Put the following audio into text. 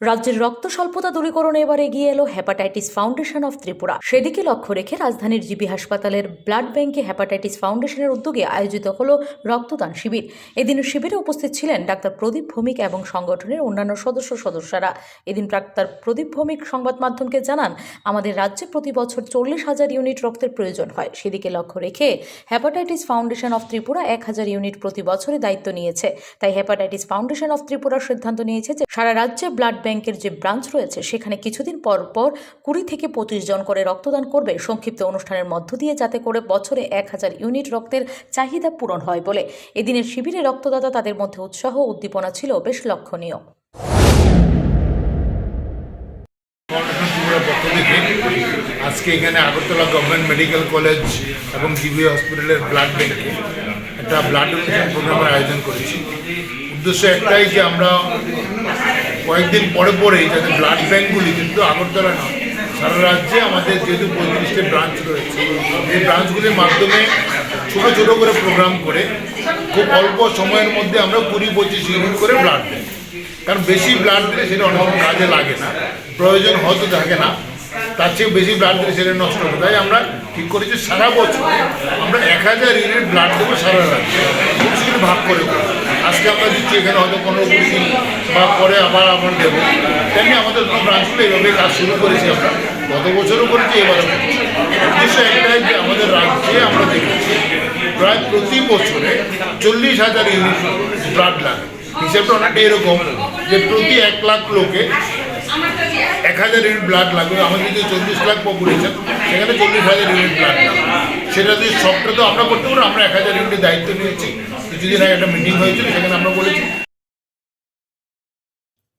রাজ্যের রক্ত স্বল্পতা দূরীকরণে এবার এগিয়ে এলো হেপাটাইটিস ফাউন্ডেশন অফ ত্রিপুরা। সেদিকে লক্ষ্য রেখে রাজধানীর জিবি হাসপাতালের ব্লাড ব্যাংকে হেপাটাইটিস ফাউন্ডেশনের উদ্যোগে আয়োজিত হলো রক্তদান শিবির। এদিন শিবিরে উপস্থিত ছিলেন ডাক্তার প্রদীপ ভৌমিক এবং সংগঠনের অন্যান্য সদস্য সদস্যরা। এদিন ডাক্তার প্রদীপ ভৌমিক সংবাদ মাধ্যমকে জানান, আমাদের রাজ্যে প্রতি বছর চল্লিশ হাজার ইউনিট রক্তের প্রয়োজন হয়। সেদিকে লক্ষ্য রেখে হেপাটাইটিস ফাউন্ডেশন অফ ত্রিপুরা এক হাজার ইউনিট প্রতি বছরে দায়িত্ব নিয়েছে। তাই হেপাটাইটিস ফাউন্ডেশন অফ ত্রিপুরার সিদ্ধান্ত নিয়েছে যে সারা রাজ্যে ব্লাড ব্যাংকের যে ব্রাঞ্চ রয়েছে, সেখানে কিছুদিন পর পর কুড়ি থেকে পঁচিশ জন করে রক্তদান করবে। সংক্ষিপ্ত অনুষ্ঠানের মধ্য দিয়ে যাতে করে বছরে এক হাজার ইউনিট রক্তের চাহিদা পূরণ হয় বলে। এদিনের শিবিরে রক্তদাতা তাদের মধ্যে উৎসাহ উদ্দীপনা ছিল বেশ লক্ষণীয়। আজকে এখানে আগরতলা গভর্নমেন্ট মেডিকেল কলেজ এবং জিবি হসপিটালের ব্লাড ব্যাংকে একটা ব্লাড ডোনেশন প্রোগ্রামের আয়োজন করেছি। উদ্দেশ্য একটাই যে আমরা কয়েকদিন পরে পরেই যাতে ব্লাড ব্যাঙ্কগুলি কিন্তু আগরতলা নয়, সারা রাজ্যে আমাদের যেহেতু পঁয়ত্রিশটি ব্রাঞ্চ রয়েছে, এই ব্রাঞ্চগুলির মাধ্যমে ছোটো ছোটো করে প্রোগ্রাম করে খুব অল্প সময়ের মধ্যে আমরা কুড়ি পঁচিশ ইউনিট করে ব্লাড দিই। কারণ বেশি ব্লাড দিলে সেটা অনেক কাজে লাগে না, প্রয়োজন হয়তো থাকে না, তার চেয়ে বেশি ব্লাড দিলে সেটা নষ্ট হবে। তাই আমরা ঠিক করেছি সারা বছর আমরা এক হাজার ইউনিট ব্লাড দেবো সারা রাজ্যে। খুব ভাগ করে আমরা দিচ্ছি, এখানে হয়তো পনেরো কুড়ি দিন বা পরে আবার আমরা দেবো। তেমনি আমাদের ব্রাঞ্চগুলো এইভাবে কাজ শুরু করেছি আমরা। গত বছরও করেছি, এবারও উদ্দেশ্য একটাই যে আমাদের রাজ্যে আমরা দেখেছি, প্রায় প্রতি বছরে চল্লিশ হাজার ইউনিট ব্লাড লাগে। হিসেবটা অনেকটা এরকম যে প্রতি এক লাখ লোকে এক হাজার ইউনিট ব্লাড লাগবে। আমাদের যদি চল্লিশ লাখ পপুলেশন সেখানে চল্লিশ হাজার ইউনিট ব্লাড লাগবে। সেটা যদি সবটা তো আমরা করতে পারব, আমরা এক হাজার ইউনিটের দায়িত্ব নিয়েছি। কিছুদিন আগে একটা মিটিং হয়েছিল, সেখানে